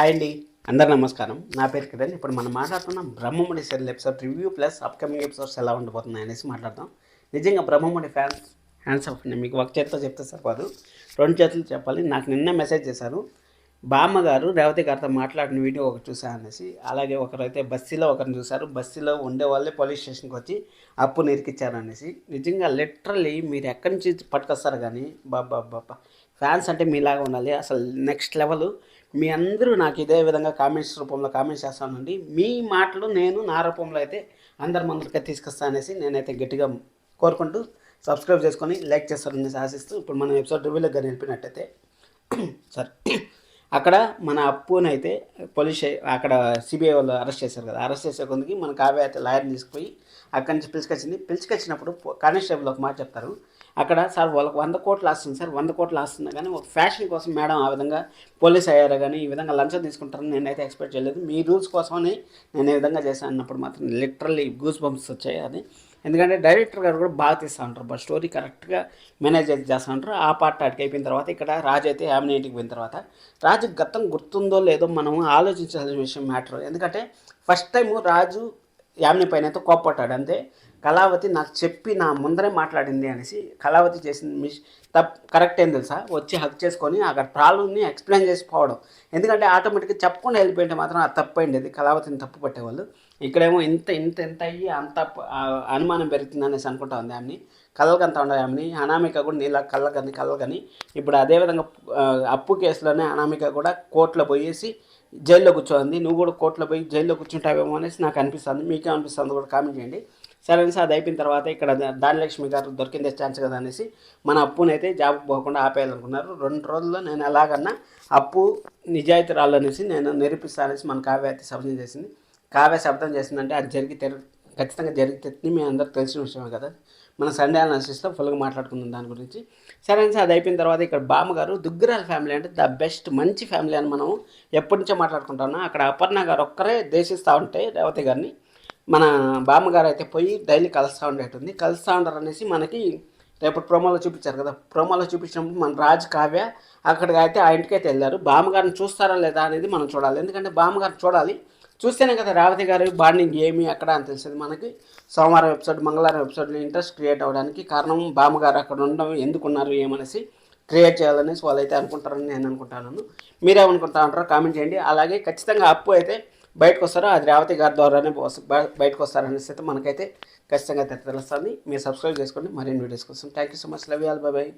Hi అండి. అందరు నమస్కారం. నా పేరు కిరణ్. ఇప్పుడు మనం మాట్లాడుతున్న Brahmamudi cell episode review plus upcoming episodes ఎలా ఉండబోతున్నాయి అనేసి మాట్లాడదాం. నిజంగా బ్రహ్మముడి ఫ్యాన్స్ హ్యాండ్స్ ఆఫ్ మీకు ఒక చేతితో చెప్తే సరిపోదు. రెండు చేతులు చెప్పాలి. నాకు నిన్న మెసేజ్ చేశారు. బామ్మ గారు రేవతి గారితో మాట్లాడిన వీడియో ఒకటి చూసా అనేసి. అలాగే ఒకరైతే బస్సీలో ఒకరిని చూశారు. బస్సీలో ఉండే వాళ్ళే పోలీస్ స్టేషన్కి వచ్చి అప్పు నిరికిచ్చారు అనేసి. నిజంగా లిటరలీ మీరు ఎక్కడి నుంచి పట్టుకొస్తారు కానీ? బాబా బాబా. ఫ్యాన్స్ అంటే మీలాగా ఉండాలి. అసలు నెక్స్ట్ లెవెల్. మీ అందరూ నాకు ఇదే విధంగా కామెంట్స్ రూపంలో కామెంట్స్ చేస్తానండి. మీ మాటలు నేను నా రూపంలో అయితే అందరి ముందుకే తీసుకొస్తాను అనేసి నేనైతే గట్టిగా కోరుకుంటూ సబ్స్క్రైబ్ చేసుకొని లైక్ చేస్తారని ఆశిస్తూ ఇప్పుడు మనం ఎపిసోడ్ రివ్యూలో కానీ వెళ్ళిపోయినట్టయితే సరే. అక్కడ మన అప్పునైతే పోలీస్ అక్కడ సిబిఐ వాళ్ళు అరెస్ట్ చేశారు కదా. అరెస్ట్ చేసే కొందికి మన కావ్య అయితే లాయర్ని తీసుకుపోయి అక్కడి నుంచి పిలుచుకొచ్చింది. పిలుచుకొచ్చినప్పుడు కానిస్టేబుల్ ఒక మాట చెప్తారు. అక్కడ సార్ వాళ్ళకి వంద కోట్లు ఆస్తుంది సార్ వంద కోట్లు ఆస్తుంది కానీ ఒక ఫ్యాషన్ కోసం మేడం ఆ విధంగా పోలీస్ అయ్యారు కానీ ఈ విధంగా లంచం తీసుకుంటారని నేనైతే ఎక్స్పెక్ట్ చేయలేదు. మీ రూల్స్ కోసమని నేను ఈ విధంగా చేశాను అన్నప్పుడు మాత్రం లిటరల్లీ గూస్ బంప్స్ వచ్చాయి అది. ఎందుకంటే డైరెక్టర్ గారు కూడా బాగా తీస్తూ ఉంటారు బట్ స్టోరీ కరెక్ట్గా మేనేజ్ అయితే చేస్తూ ఉంటారు. ఆ పార్ట్ అటుకు అయిపోయిన తర్వాత ఇక్కడ రాజు అయితే యామిని పోయిన తర్వాత రాజు గతం గుర్తుందో లేదో మనం ఆలోచించాల్సిన విషయం మ్యాటర్. ఎందుకంటే ఫస్ట్ టైం రాజు యామిని పైన అయితే కోప్పట్టాడు అంతే. కళావతి నాకు చెప్పి నా ముందరే మాట్లాడింది అనేసి కళావతి చేసిన మిస్ తప్ కరెక్ట్ ఏం తెలుసా? వచ్చి హక్ చేసుకొని అక్కడ ప్రాబ్లమ్ని ఎక్స్ప్లెయిన్ చేసిపోవడం. ఎందుకంటే ఆటోమేటిక్గా చెప్పకుండా వెళ్ళిపోయింటే మాత్రం అది తప్పు కళావతిని తప్పు పట్టేవాళ్ళు. ఇక్కడేమో ఇంత ఇంత ఎంత అయ్యి అంత అనుమానం పెరుగుతుంది అనేసి అనుకుంటా ఉంది ఆమెని కళ్ళకి అంత ఉండదు ఆమెని అనామిక కూడా నీళ్ళ కళ్ళకని కళ్ళకని. ఇప్పుడు అదేవిధంగా అప్పు కేసులోనే అనామిక కూడా కోర్టులో పోయేసి జైల్లో కూర్చోంది. నువ్వు కూడా కోర్టులో పోయి జైల్లో కూర్చుంటావేమో అనేసి నాకు అనిపిస్తుంది. మీకే అనిపిస్తుంది కూడా కామెంట్ చేయండి. సరే అనేసి అది అయిపోయిన తర్వాత ఇక్కడ దానిలక్ష్మి గారు దొరికిందే ఛాన్స్ కదా అనేసి మన అప్పునైతే జాబ్ పోకుండా ఆపేయాలనుకున్నారు. రెండు రోజుల్లో నేను ఎలాగన్నా అప్పు నిజాయితీ రాళ్ళనేసి నేను నిరూపిస్తాననేసి మన కావ్య అయితే శబ్దం చేసింది. కావ్య శబ్దం చేసిందంటే అది జరిగితే ఖచ్చితంగా జరిగితే మీ అందరూ తెలిసిన విషయమే కదా. మన సండే అనాలిసిస్లో ఫుల్గా మాట్లాడుకుందాం దాని గురించి. సరే సార్ అది అయిపోయిన తర్వాత ఇక్కడ బామ్మగారు దుగ్గిరాల ఫ్యామిలీ అంటే ద బెస్ట్ మంచి ఫ్యామిలీ అని మనం ఎప్పటి నుంచో మాట్లాడుకుంటాను అక్కడ అపర్ణ గారు ఒక్కరే దేశిస్తూ ఉంటే రేవతి గారిని మన బామ్మగారు అయితే పోయి డైలీ కలుస్తూ ఉండేటుంది కలుస్తూ ఉంటారు అనేసి మనకి రేపు ప్రోమోలో చూపించారు కదా. ప్రోమోలో చూపించినప్పుడు మన రాజ్ కావ్య అక్కడికి అయితే ఆ ఇంటికైతే వెళ్ళారు. బామ్మగారిని చూస్తారా లేదా అనేది మనం చూడాలి. ఎందుకంటే బామ్మగారిని చూడాలి. చూస్తేనే కదా రేవతి గారి బాండింగ్ ఏమి అక్కడ అని తెలిసింది మనకి. సోమవారం ఎపిసోడ్ మంగళవారం ఎపిసోడ్లో ఇంట్రెస్ట్ క్రియేట్ అవ్వడానికి కారణం బామ్మగారు అక్కడ ఉండడం ఎందుకున్నారు ఏమనేసి క్రియేట్ చేయాలనేసి వాళ్ళైతే అనుకుంటారని నేను అనుకుంటాను. మీరేమనుకుంటా ఉంటారో కామెంట్ చేయండి. అలాగే ఖచ్చితంగా అప్పు అయితే బయటకు వస్తారో అది రేవతి గారి ద్వారానే బయటకు వస్తారనేసి అయితే మనకైతే ఖచ్చితంగా తెలుస్తుంది. మీరు సబ్స్క్రైబ్ చేసుకోండి. మరిన్ని వీడియోస్ కోసం. Thank you so much love y'all all